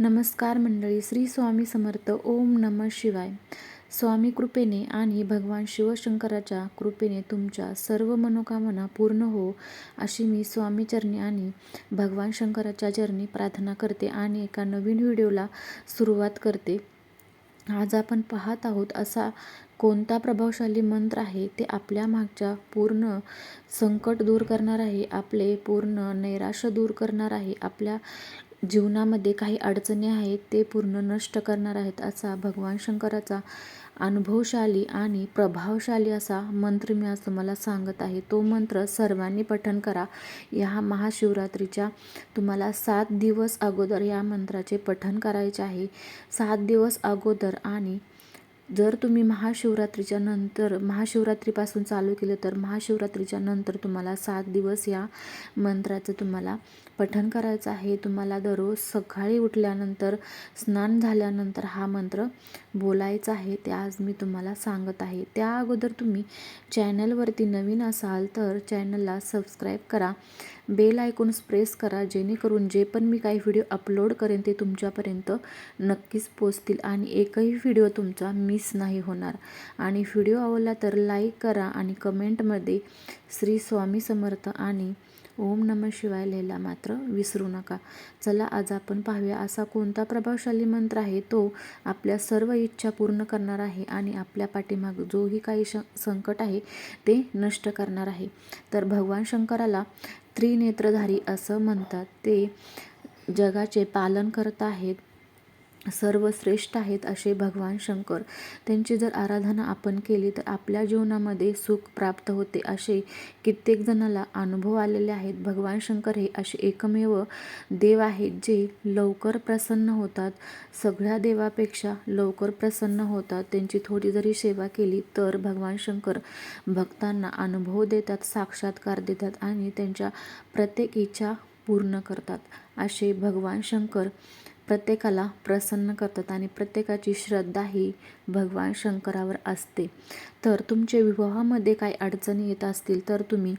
नमस्कार मंडळी श्री स्वामी समर्थ ओम नम शिवाय. स्वामी कृपेने आणि भगवान शिवशंकराच्या कृपेने तुमच्या सर्व मनोकामना पूर्ण हो अशी मी स्वामी चरणी आणि भगवान शंकराच्या चरणी प्रार्थना करते आणि एका नवीन व्हिडिओला सुरुवात करते. आज आपण पाहत आहोत असा कोणता प्रभावशाली मंत्र आहे ते आपल्या मागच्या पूर्ण संकट दूर करणार आहे आपले पूर्ण नैराश्य दूर करणार आहे आपल्या जीवनामध्ये काही अडचणी आहेत ते पूर्ण नष्ट करणार आहेत असा भगवान शंकराचा अनुभवशाली आणि प्रभावशाली असा मंत्र मी आज तुम्हाला सांगत आहे. तो मंत्र सर्वांनी पठण करा. या महाशिवरात्रीच्या तुम्हाला सात दिवस अगोदर या मंत्राचे पठण करायचे आहे. सात दिवस अगोदर आणि जर तुम्ही महाशिवरात्रीच्या नंतर महाशिवरात्रीपासून चालू केलं तर महाशिवरात्रीच्या नंतर तुम्हाला सात दिवस या मंत्राचं तुम्हाला पठण करायचं आहे. तुम्हाला दररोज सकाळी उठल्यानंतर स्नान झाल्यानंतर हा मंत्र बोलायचा आहे. ते आज मी तुम्हाला सांगत आहे. त्या अगोदर तुम्ही चॅनलवरती नवीन असाल तर चॅनलला सबस्क्राईब करा. बेल आयकॉन्स प्रेस करा जेणेकरून जे पण मी काही व्हिडिओ अपलोड करेन ते तुमच्यापर्यंत नक्कीच पोचतील आणि एकही व्हिडिओ तुमचा मिस नाही होणार. आणि व्हिडिओ आवडला तर लाईक करा आणि कमेंटमध्ये श्री स्वामी समर्थ आणि ओम नम शिवाय लिहायला मात्र विसरू नका. चला आज आपण पाहूया असा कोणता प्रभावशाली मंत्र आहे तो आपल्या सर्व इच्छा पूर्ण करणार आहे आणि आपल्या पाठीमाग जोही काही श संकट आहे ते नष्ट करणार आहे. तर भगवान शंकराला त्रिनेत्रधारी असं म्हणतात. ते जगाचे पालन करत आहेत. सर्वश्रेष्ठ आहेत असे भगवान शंकर. त्यांची जर आराधना आपण केली तर आपल्या जीवनामध्ये सुख प्राप्त होते असे कित्येक जणाला अनुभव आलेले आहेत. भगवान शंकर हे असे एकमेव देव आहेत जे लवकर प्रसन्न होतात. सगळ्या देवापेक्षा लवकर प्रसन्न होतात. त्यांची थोडी जरी सेवा केली तर भगवान शंकर भक्तांना अनुभव देतात साक्षात्कार देतात आणि त्यांच्या प्रत्येक इच्छा पूर्ण करतात. असे भगवान शंकर प्रत्येकाला प्रसन्न करतात आणि प्रत्येकाची श्रद्धा ही भगवान शंकरावर असते. तर तुमच्या विवाहामध्ये काही अडचणी येत असतील तर तुम्ही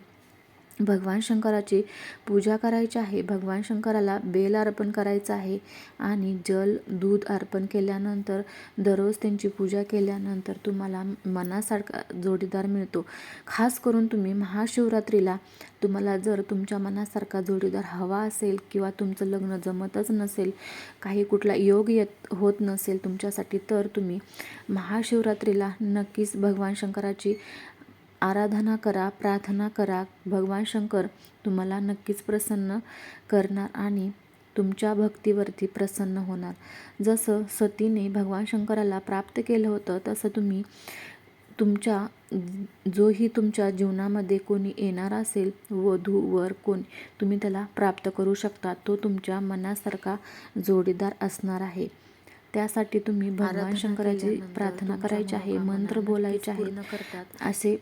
भगवान शंकराची पूजा करायची आहे. भगवान शंकराला बेल अर्पण करायचं आहे आणि जल दूध अर्पण केल्यानंतर दररोज त्यांची पूजा केल्यानंतर तुम्हाला मनासारखा जोडीदार मिळतो. खास करून तुम्ही महाशिवरात्रीला तुम्हाला जर तुमच्या मनासारखा जोडीदार हवा असेल किंवा तुमचं लग्न जमतच नसेल काही कुठला योग येत होत नसेल तुमच्यासाठी तर तुम्ही महाशिवरात्रीला नक्कीच भगवान शंकराची आराधना करा प्रार्थना करा. भगवान शंकर तुम्हाला नक्कीच प्रसन्न करणार आणि तुमच्या भक्तीवरती प्रसन्न होणार. जसं सतीने भगवान शंकराला प्राप्त केलं होतं तसं तुम्ही तुमच्या जोही तुमच्या जीवनामध्ये कोणी येणार असेल वधू वर कोण तुम्ही त्याला प्राप्त करू शकता. तो तुमच्या मनासारखा जोडीदार असणार आहे. त्यासाठी तुम्ही भगवान शंकराची प्रार्थना करायची आहे मंत्र बोलायचे आहे. असे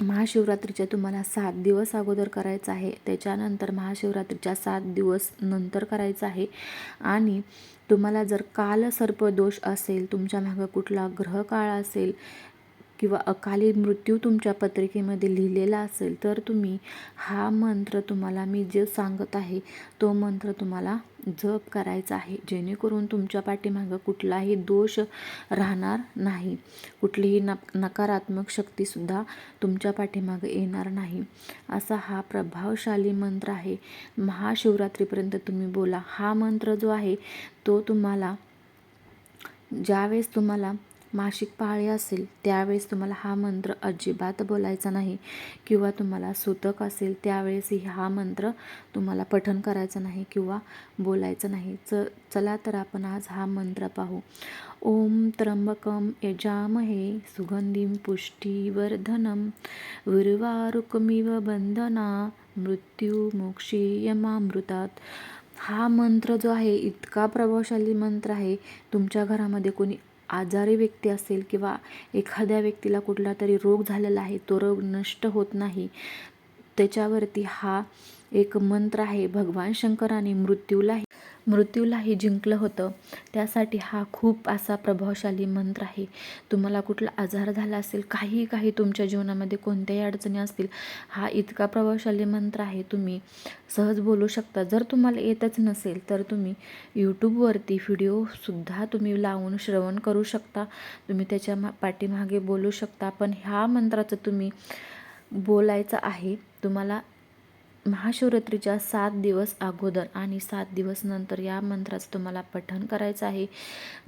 महाशिवरात्रीच्या तुम्हाला सात दिवस अगोदर करायचं आहे. त्याच्यानंतर महाशिवरात्रीच्या सात दिवस नंतर करायचं आहे. आणि तुम्हाला जर काल सर्प दोष असेल तुमच्या मागं कुठला ग्रहकाळ असेल किंवा अकाली मृत्यू तुमच्या पत्रिकेमध्ये लिहिलेला असेल तर तुम्ही हा मंत्र तुम्हाला मी जे सांगत आहे तो मंत्र तुम्हाला जप करायचा आहे. जेणेकरून तुमच्या पाठीमागं कुठलाही दोष राहणार नाही. कुठलीही न नकारात्मक शक्तीसुद्धा तुमच्या पाठीमागं येणार नाही. असा हा प्रभावशाली मंत्र आहे. महाशिवरात्रीपर्यंत तुम्ही बोला. हा मंत्र जो आहे तो तुम्हाला ज्यावेळेस तुम्हाला मासिक पाळी असेल त्यावेळेस तुम्हाला हा मंत्र अजिबात बोलायचा नाही. किंवा तुम्हाला सुतक असेल त्यावेळेसही हा मंत्र तुम्हाला पठन करायचं नाही किंवा बोलायचं नाही. च चला तर आपण आज हा मंत्र पाहू. ओम त्र्यंबकम यजामहे सुगंधीम पुष्टीवर्धनम उर्वारुकमिव बंधना मृत्यू मोक्षी यमामृतात. हा मंत्र जो आहे इतका प्रभावशाली मंत्र आहे तुमच्या घरामध्ये कोणी आजारी व्यक्ती असेल किंवा एखाद्या व्यक्तीला कुठला तरी रोग झालेला आहे तो रोग नष्ट होत नाही त्याच्यावरती हा एक मंत्र आहे भगवान शंकराने मृत्यूलाही मृत्यूलाही जिंकलं होतं. त्यासाठी हा खूप असा प्रभावशाली मंत्र आहे. तुम्हाला कुठला आजार झाला असेल काही काही तुमच्या जीवनामध्ये कोणत्याही अडचणी असतील हा इतका प्रभावशाली मंत्र आहे. तुम्ही सहज बोलू शकता. जर तुम्हाला येतच नसेल तर तुम्ही यूट्यूबवरती व्हिडिओसुद्धा तुम्ही लावून श्रवण करू शकता. तुम्ही त्याच्या मा पाठीमागे बोलू शकता. पण ह्या मंत्राचं तुम्ही बोलायचं आहे. तुम्हाला महाशिवरात्रीच्या सात दिवस अगोदर आणि सात दिवस नंतर या मंत्राचं तुम्हाला पठण करायचं आहे.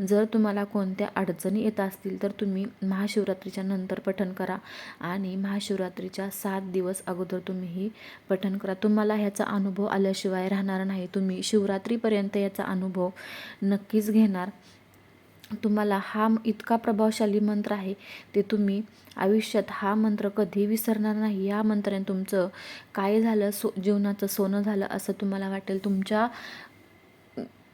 जर तुम्हाला कोणत्या अडचणी येत असतील तर तुम्ही महाशिवरात्रीच्या नंतर पठण करा आणि महाशिवरात्रीच्या सात दिवस अगोदर तुम्ही ही पठण करा. तुम्हाला ह्याचा अनुभव आल्याशिवाय राहणार नाही. तुम्ही शिवरात्रीपर्यंत याचा अनुभव नक्कीच घेणार. तुम्हाला हा इतका प्रभावशाली मंत्र आहे ते तुम्ही आयुष्यात हा मंत्र कधी विसरणार नाही. या मंत्राने तुमचं काय झालं सो जीवनाचं सोनं झालं असं तुम्हाला वाटेल. तुमच्या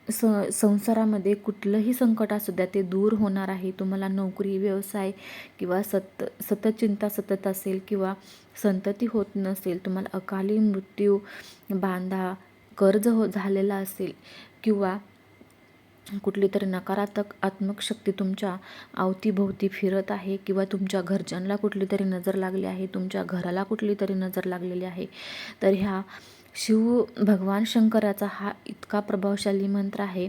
स संसारामध्ये कुठलंही संकट असू द्या ते दूर होणार आहे. तुम्हाला नोकरी व्यवसाय किंवा सत सतत चिंता सतत असेल किंवा संतती होत नसेल तुम्हाला अकाली मृत्यू बांधा कर्ज हो झालेला असेल किंवा कुठली तरी नकारात्मक आत्मक शक्ती तुमच्या अवतीभोवती फिरत आहे किंवा तुमच्या घरच्यांना कुठली तरी नजर लागली आहे तुमच्या घराला कुठली तरी नजर लागलेली आहे तर ह्या शिव भगवान शंकराचा हा इतका प्रभावशाली मंत्र आहे.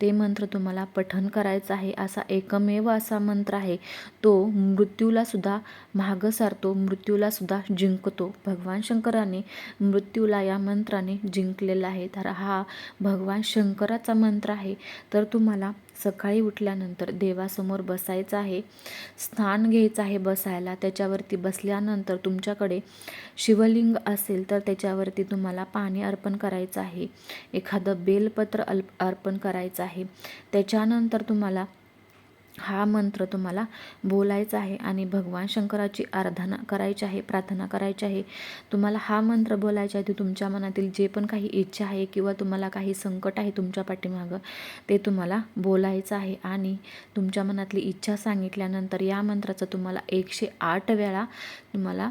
ते मंत्र तुम्हाला पठन करायचं आहे असा एकमेव असा मंत्र आहे. तो मृत्यूलासुद्धा मागं सारतो मृत्यूलासुद्धा जिंकतो. भगवान शंकराने मृत्यूला या मंत्राने जिंकलेला आहे. तर हा भगवान शंकराचा मंत्र आहे. तर तुम्हाला सकाळी उठल्यानंतर देवासमोर बसायचं आहे स्थान घ्यायचं आहे बसायला. त्याच्यावरती बसल्यानंतर तुमच्याकडे शिवलिंग असेल तर त्याच्यावरती तुम्हाला पाणी अर्पण करायचं आहे. एखादं बेलपत्र अल्प अर्पण करायचं आहे. त्याच्यानंतर तुम्हाला हा मंत्र तुम्हाला बोलायचा आहे आणि भगवान शंकराची आराधना करायची आहे प्रार्थना करायची आहे. तुम्हाला हा मंत्र बोलायचा आहे तुमच्या मनातील जे पण काही इच्छा आहे किंवा तुम्हाला काही संकट आहे तुमच्या पाठीमागं ते तुम्हाला बोलायचं आहे. आणि तुमच्या मनातली इच्छा सांगितल्यानंतर या मंत्राचं तुम्हाला एकशे आठ वेळा तुम्हाला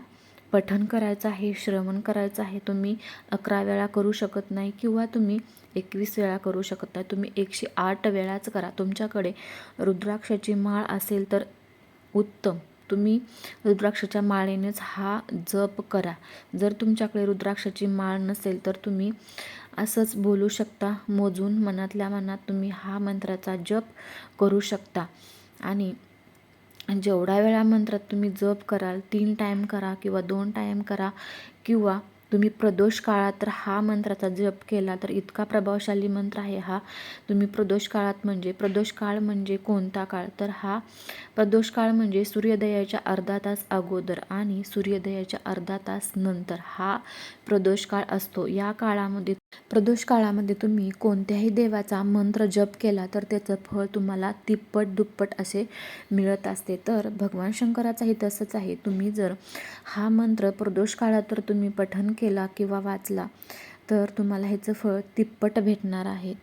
पठन करायचं आहे श्रवण करायचं आहे. तुम्ही अकरा वेळा करू शकत नाही किंवा तुम्ही एकवीस वेळा करू शकत तुम्ही एकशे आठ वेळाच करा. तुमच्याकडे रुद्राक्षाची माळ असेल तर उत्तम. तुम्ही रुद्राक्षाच्या माळेनेच हा जप करा. जर तुमच्याकडे रुद्राक्षाची माळ नसेल तर तुम्ही असंच बोलू शकता. मोजून मनातल्या मनात तुम्ही हा मंत्राचा जप करू शकता. आणि जेवढ्या वेळा मंत्रात तुम्ही जप कराल तीन टाईम करा किंवा दोन टाईम करा किंवा तुम्ही प्रदोष काळात तर हा मंत्राचा जप केला तर इतका प्रभावशाली मंत्र आहे हा. तुम्ही प्रदोष काळात म्हणजे प्रदोष काळ म्हणजे कोणता काळ? तर हा प्रदोष काळ म्हणजे सूर्योदयाच्या अर्धा तास अगोदर आणि सूर्योदयाच्या अर्धा तास नंतर. हा प्रदोष काळ असतो. या काळामध्ये प्रदोष काळामध्ये तुम्ही कोणत्याही देवाचा मंत्र जप केला तर त्याचं फळ तुम्हाला तिप्पट दुप्पट असे मिळत असते. तर भगवान शंकराचाही तसंच आहे. तुम्ही जर हा मंत्र प्रदोष काळात तर तुम्ही पठन केला किंवा वाचला तर तुम्हाला ह्याचं फळ तिप्पट भेटणार आहे.